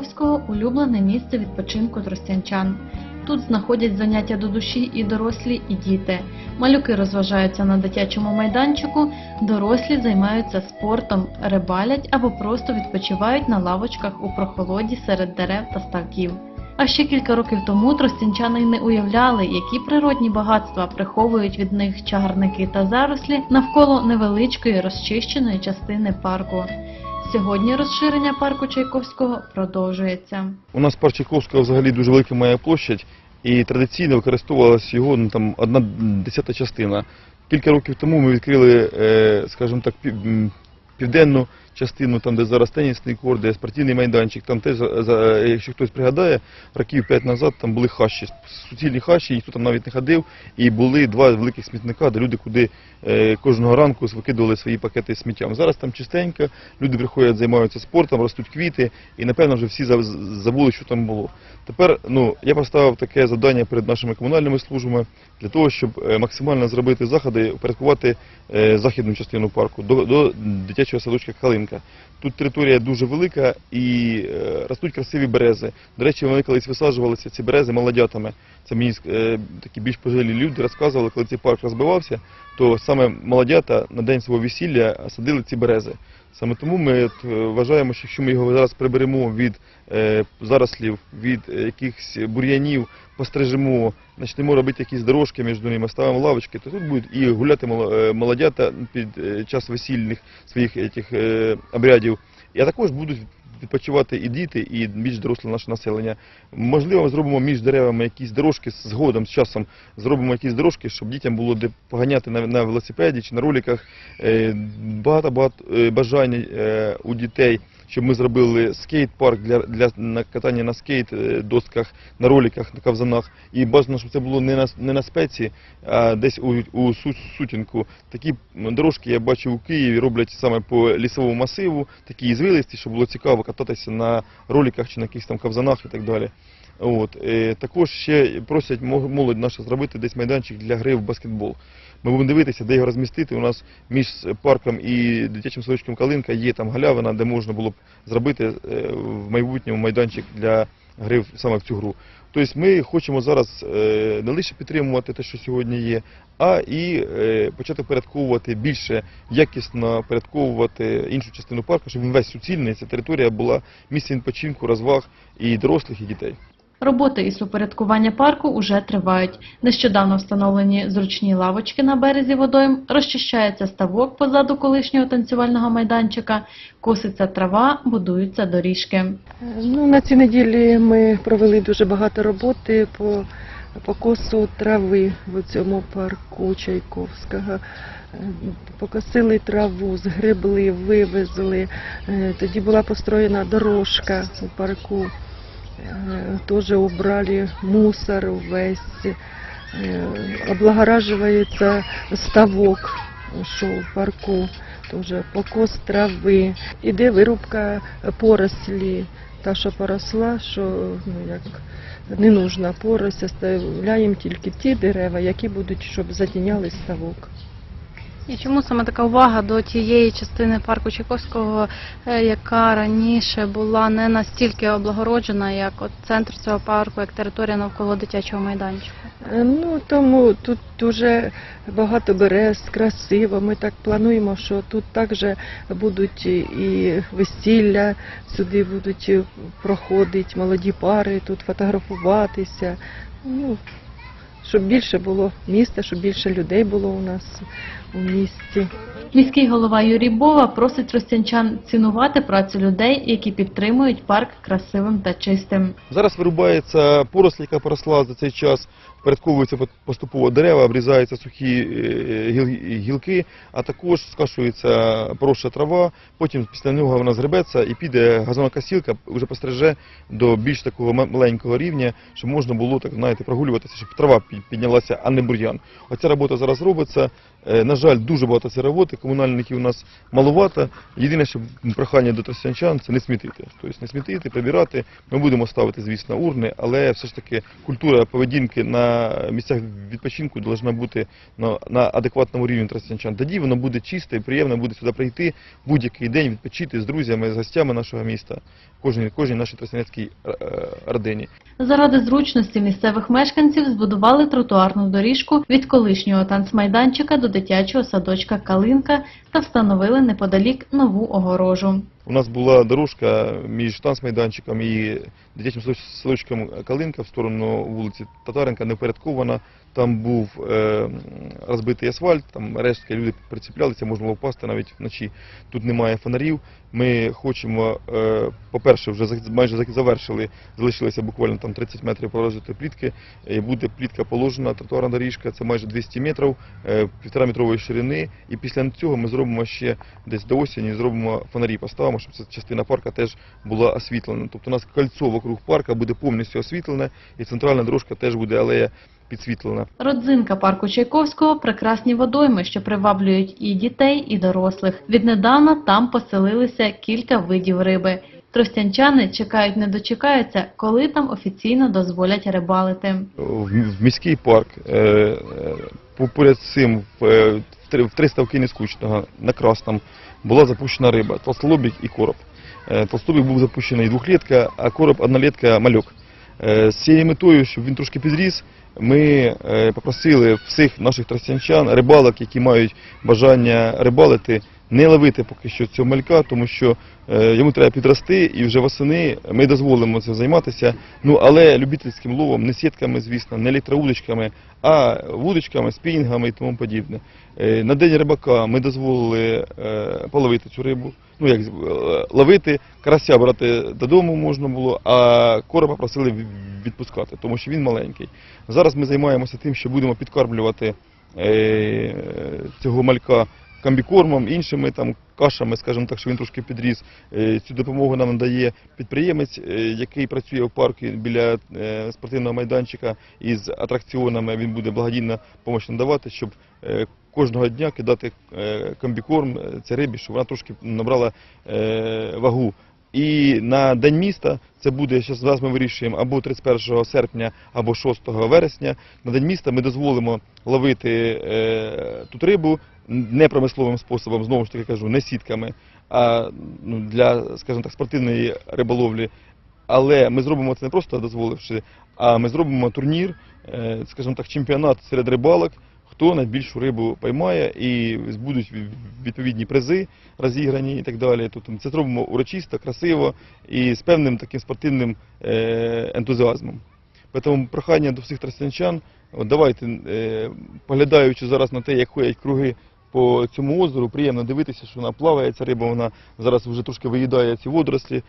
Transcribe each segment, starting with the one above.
Чайковського улюблене місце відпочинку тростянчан. Тут знаходять заняття до душі і дорослі, і діти. Малюки розважаються на дитячому майданчику, дорослі займаються спортом, рибалять або просто відпочивають на лавочках у прохолоді серед дерев та ставків. А ще кілька років тому тростянчани не уявляли, які природні багатства приховують від них чагарники та зарослі навколо невеличкої розчищеної частини парку. Сьогодні розширення парку Чайковського продовжується. У нас парк Чайковського взагалі дуже велика має площадь, і традиційно використовувалася його ну, там, одна десята частина. Кілька років тому ми відкрили, е, скажімо так, південну частину, там де зараз тенісний корт, де спортивний майданчик. Там теж, за- за- якщо хтось пригадає, років п'ять назад там були хащі, суцільні хащі, ніхто там навіть не ходив, і були два великих смітника, де люди куди е, кожного ранку викидували свої пакети з сміттям. Зараз там чистенько, люди приходять, займаються спортом, ростуть квіти, і напевно вже всі забули, що там було. Тепер ну, я поставив таке завдання перед нашими комунальними службами для того, щоб е, максимально зробити заходи, упорядкувати е, західну частину парку до, до дитячого садочка Калинка. Тут територія дуже велика і е, ростуть красиві берези. До речі, вони колись висаджувалися ці берези молодятами. Це мені е, такі більш пожилі люди розказували, коли цей парк розбивався, то саме молодята на день свого весілля садили ці берези. Саме тому ми е, вважаємо, що якщо ми його зараз приберемо від е, зарослів, від е, якихось бур'янів, пострижемо, почнемо робити якісь дорожки між ними, ставимо лавочки, то тут будуть і гуляти молодята під час весільних своїх обрядів, а також будуть відпочивати і діти, і більш доросле наше населення. Можливо, ми зробимо між деревами якісь дорожки згодом, з часом зробимо якісь дорожки, щоб дітям було де поганяти на, на велосипеді чи на роликах. Е, Багато багато е, бажань е, у дітей, щоб ми зробили скейт-парк для, для катання на скейт е, досках, на роликах, на ковзанах. І бажано, щоб це було не на, не на спеці, а десь у, у сутінку. Такі дорожки я бачив у Києві, роблять саме по лісовому масиву, такі ізвилисті, щоб було цікаво кататися на роликах чи на якихось там ковзанах і так далі. От. Е, також ще просять молодь наша зробити десь майданчик для гри в баскетбол. Ми будемо дивитися, де його розмістити. У нас між парком і дитячим садочком Калинка є там галявина, де можна було б зробити е, в майбутньому майданчик для гри саме в цю гру. Тобто ми хочемо зараз е, не лише підтримувати те, що сьогодні є, а і е, почати порядковувати більше якісно порядковувати іншу частину парку, щоб весь суцільний, ця територія була місцем відпочинку, розваг і дорослих, і дітей. Роботи із упорядкування парку уже тривають. Нещодавно встановлені зручні лавочки на березі водойм, розчищається ставок позаду колишнього танцювального майданчика, коситься трава, будуються доріжки. Ну, на цій неділі ми провели дуже багато роботи по, по косу трави в цьому парку Чайковського. Е, Покосили траву, згребли, вивезли. Е, Тоді була построєна дорожка у парку. Е, Теж убрали мусор весь. Е, Облагораживается ставок, що в парку. Тоже покос трави. Іде вирубка порослі. Та, що поросла, що ну, як не нужна поросль, оставляємо тільки ті дерева, які будуть, щоб затіняли ставок. І чому саме така увага до тієї частини парку Чайковського, е, яка раніше була не настільки облагороджена, як от центр цього парку, як територія навколо дитячого майданчика? Е, Ну тому тут дуже багато берез, красиво. Ми так плануємо, що тут також будуть і весілля, сюди будуть проходити молоді пари, тут фотографуватися. Ну, щоб більше було міста, щоб більше людей було у нас у місті. Міський голова Юрій Бова просить ростянчан цінувати працю людей, які підтримують парк красивим та чистим. Зараз вирубається поросль, яка поросла за цей час, впорядковуються по- поступово дерева, обрізаються сухі е, гілки, а також скашується поросша трава, потім після нього вона згребеться і піде газонокосілка, вже постриже до більш такого ма- маленького рівня, щоб можна було так, знаєте, прогулюватися, щоб трава піднялася, а не бур'ян. Оця робота зараз робиться. Е, На жаль, дуже багато цієї роботи, комунальників у нас маловато. Єдине, що прохання до тростянчан – це не смітити. Тобто не смітити, прибирати. Ми будемо ставити, звісно, урни, але все ж таки культура поведінки на місцях відпочинку повинна бути на, на адекватному рівні тростянчан. Тоді воно буде чисте і приємно буде сюди прийти будь-який день, відпочити з друзями, з гостями нашого міста. кожній, кожній нашій тростянецькій е, е, родині. Заради зручності місцевих мешканців збудували тротуарну доріжку від колишнього танцмайданчика до дитячого садочка Калинка та встановили неподалік нову огорожу. У нас була дорожка між танцмайданчиком і дитячим садоч- садочком Калинка в сторону вулиці Татаренка не впорядкована. Там був е, розбитий асфальт, там рештки люди приціплялися, можна було впасти навіть вночі. Тут немає фонарів. Ми хочемо, е, по-перше, вже майже завершили, залишилося буквально там 30 метрів проложити плітки. І буде плітка положена, тротуарна доріжка, це майже 200 метрів, е, півтора метрової ширини. І після цього ми зробимо ще десь до осені, зробимо фонарі, поставимо, щоб ця частина парка теж була освітлена. Тобто у нас кольцо вокруг парка буде повністю освітлене, і центральна дорожка теж буде алея підсвітлена. Родзинка парку Чайковського – прекрасні водойми, що приваблюють і дітей, і дорослих. Віднедавна там поселилися кілька видів риби. Тростянчани чекають не дочекаються, коли там офіційно дозволять рибалити. в міський парк. е, е, по- Поряд з цим в, е, в три- в три ставки нескучного на Красному була запущена риба, толстолобік і короб. Е, Толстолобік був запущений двохлітка, а короб однолітка мальок. Е, З цією метою, щоб він трошки підріс, ми е, попросили всіх наших тростянчан, рибалок, які мають бажання рибалити, не ловити поки що цього малька, тому що е, йому треба підрости, і вже восени ми дозволимо цим займатися. Ну але любительським ловом, не сітками, звісно, не електроудочками, а вудочками, спінінгами і тому подібне. Е, На день рибака ми дозволили е, половити цю рибу. Ну як ловити, карася брати додому можна було, а короба просили відпускати, тому що він маленький. Зараз ми займаємося тим, що будемо підкармлювати цього малька комбікормом, іншими там кашами, скажімо так, що він трошки підріс. Е, Цю допомогу нам надає підприємець, е, який працює в парку біля е, спортивного майданчика із атракціонами. Він буде благодійно допомогу надавати, щоб кожного дня кидати комбікорм цій рибі, щоб вона трошки набрала вагу. І на День міста це буде, зараз ми вирішуємо, або 31 серпня, або 6 вересня. На День міста ми дозволимо ловити е, тут рибу не промисловим способом, знову ж таки кажу, не сітками, а ну, для, скажімо так, спортивної риболовлі. Але ми зробимо це не просто дозволивши, а ми зробимо турнір, е, скажімо так, чемпіонат серед рибалок, хто найбільшу рибу поймає, і будуть відповідні призи розіграні і так далі. Тобто ми це зробимо урочисто, красиво і з певним таким спортивним е, ентузіазмом. Тому прохання до всіх тростянчан, давайте, е, поглядаючи зараз на те, як ходять круги по цьому озеру, приємно дивитися, що вона плаває, ця риба, вона зараз вже трошки виїдає ці водорослі,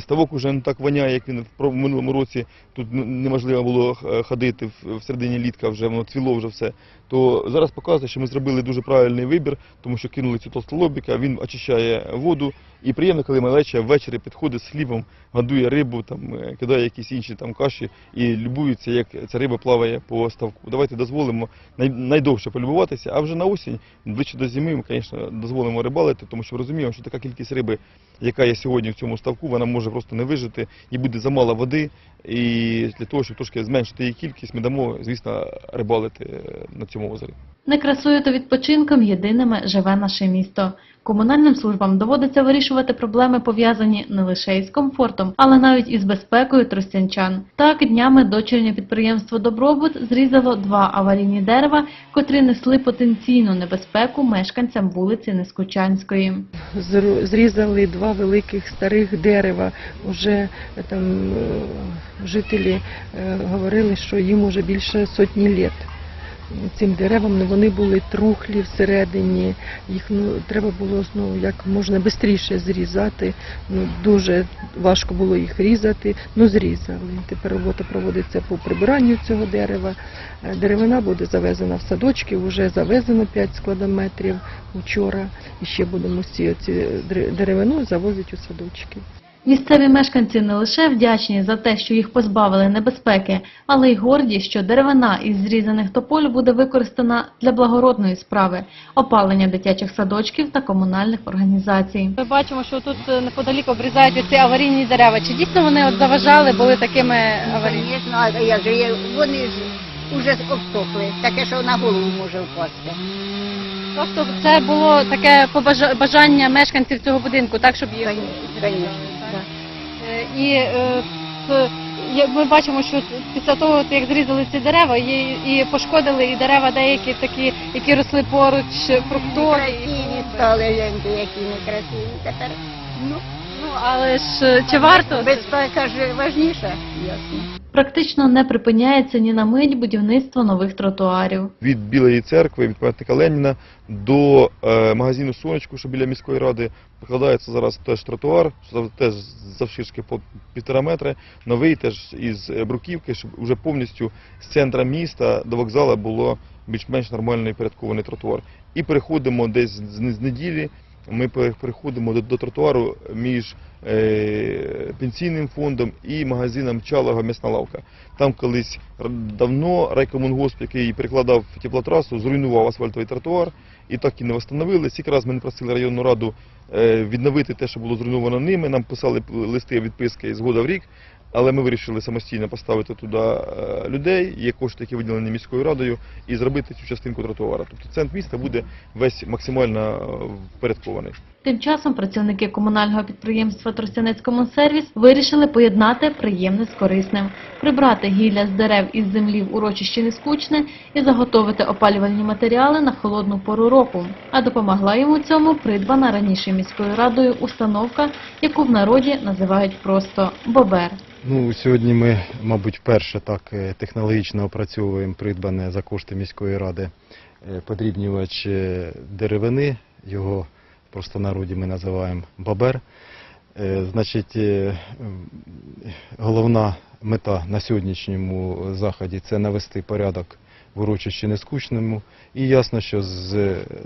ставок вже не так воняє, як він в минулому році. Тут неможливо було е, ходити в- середині літка, вже воно цвіло вже все. То зараз показує, що ми зробили дуже правильний вибір, тому що кинули цю толстолобіка, він очищає воду. І приємно, коли малеча ввечері підходить з хлібом, годує рибу, там, е, кидає якісь інші там каші і любується, як ця риба плаває по ставку. Давайте дозволимо най- найдовше полюбуватися, а вже на осінь, ближче до зими, ми, звісно, дозволимо рибалити, тому що розуміємо, що така кількість риби, яка є сьогодні в цьому ставку, вона може просто не вижити, і буде замало води. І для того, щоб трошки зменшити її кількість, ми дамо, звісно, рибалити е, на цьому озері. Не красою та відпочинком єдиними живе наше місто. Комунальним службам доводиться вирішувати проблеми, пов'язані не лише із комфортом, але навіть із безпекою тростянчан. Так, днями дочірнє підприємство Добробут зрізало два аварійні дерева, котрі несли потенційну небезпеку мешканцям вулиці Нескучанської. Зру- Зрізали два великих старих дерева. Уже е, там е, жителі е, говорили, що їм уже більше сотні літ. Цим деревам ну, вони були трухлі всередині. Їх ну треба було ну, як можна швидше зрізати. Ну дуже важко було їх різати. Ну зрізали. Тепер робота проводиться по прибиранню цього дерева. Е, Деревина буде завезена в садочки. Вже завезено 5 складометрів вчора. І ще будемо всі ці деревину завозити у садочки. Місцеві мешканці не лише вдячні за те, що їх позбавили небезпеки, але й горді, що деревина із зрізаних тополь буде використана для благородної справи опалення дитячих садочків та комунальних організацій. Ми бачимо, що тут е, неподалік обрізають ці аварійні дерева. Чи дійсно вони от заважали, були такими аварійними? Вони ж уже обсохли, таке, що на голову може впасти. Просто це було таке бажання мешканців цього будинку, так щоб їх Звісно. і е, з- ми бачимо, що після того, як зрізали ці дерева, і пошкодили і дерева деякі такі, які росли поруч, фруктові. Красиві стали, гляньте, які некрасиві. Тепер, ну, Ну але ж е, чи варто? безпека ж важніша, ясно. Практично не припиняється ні на мить будівництво нових тротуарів. від Білої церкви, від пам'ятника Леніна до е, магазину Сонечку, що біля міської ради, покладається зараз теж тротуар, що теж завширшки по півтора метри, новий теж із е, бруківки, щоб вже повністю з центра міста до вокзалу було більш-менш нормальний порядкований тротуар. І переходимо десь з неділі. Ми пере- переходимо до, до тротуару між е, пенсійним фондом і магазином Чалого м'ясна лавка. Там колись давно райкомунгосп, який перекладав теплотрасу, зруйнував асфальтовий тротуар і так і не встановили. Скільки раз ми не просили районну раду е, відновити те, що було зруйновано ними. Нам писали листи відписки з года в рік, але ми вирішили самостійно поставити туди е, людей, є кошти, які виділені міською радою, і зробити цю частинку тротуара. Тобто центр міста буде весь максимально е, впорядкований. Тим часом працівники комунального підприємства Тростянецькомунсервіс вирішили поєднати приємне з корисним, прибрати гілля з дерев із землі в урочищі Нескучне і заготовити опалювальні матеріали на холодну пору року. А допомогла йому цьому придбана раніше міською радою установка, яку в народі називають просто бобер. Ну, сьогодні ми, мабуть, вперше так е, технологічно опрацьовуємо придбане за кошти міської ради е, подрібнювач е, деревини, його простонароді ми називаємо бабер. Е, Значить, е, головна мета на сьогоднішньому заході це навести порядок в урочищі нескучному. І ясно, що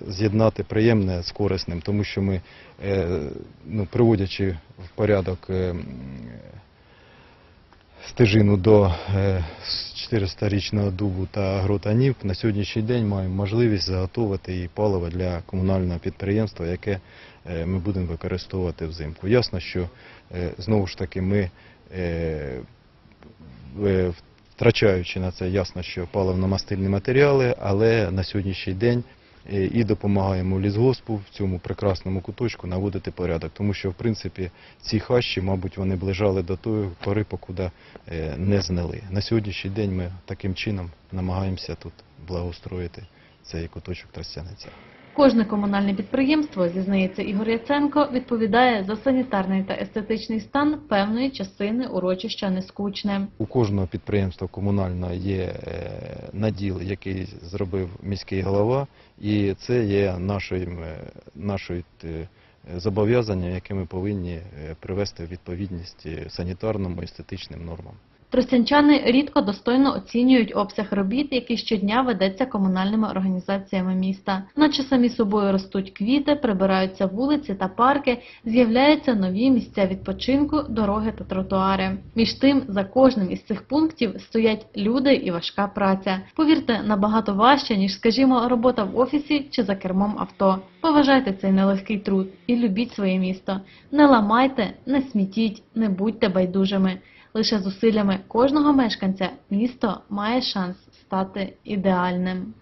з'єднати приємне з корисним, тому що ми, е, ну, приводячи в порядок стежину до е, 400-річного дубу та гротанів, на сьогоднішній день маємо можливість заготовити і паливо для комунального підприємства, яке е, ми будемо використовувати взимку. Ясно, що е, знову ж таки ми, е, е, втрачаючи на це, ясно, що паливно-мастильні матеріали, але на сьогоднішній день е, і допомагаємо лісгоспу в цьому прекрасному куточку наводити порядок, тому що в принципі ці хащі, мабуть, вони ближали до тої пори, покуди е, не знили. На сьогоднішній день ми таким чином намагаємося тут благоустроїти цей куточок Тростяниця. Кожне комунальне підприємство, зізнається Ігор Яценко, відповідає за санітарний та естетичний стан певної частини урочища Нескучне. У кожного підприємства комунального є е, наділ, який зробив міський голова, і це є е, нашою е, зобов'язанням, яке ми повинні привести в відповідність санітарному і естетичним нормам. Тростянчани рідко достойно оцінюють обсяг робіт, який щодня ведеться комунальними організаціями міста. Наче самі собою ростуть квіти, прибираються вулиці та парки, з'являються нові місця відпочинку, дороги та тротуари. Між тим, за кожним із цих пунктів стоять люди і важка праця. Повірте, набагато важче, ніж, скажімо, робота в офісі чи за кермом авто. Поважайте цей нелегкий труд і любіть своє місто. Не ламайте, не смітіть, не будьте байдужими. Лише зусиллями кожного мешканця місто має шанс стати ідеальним.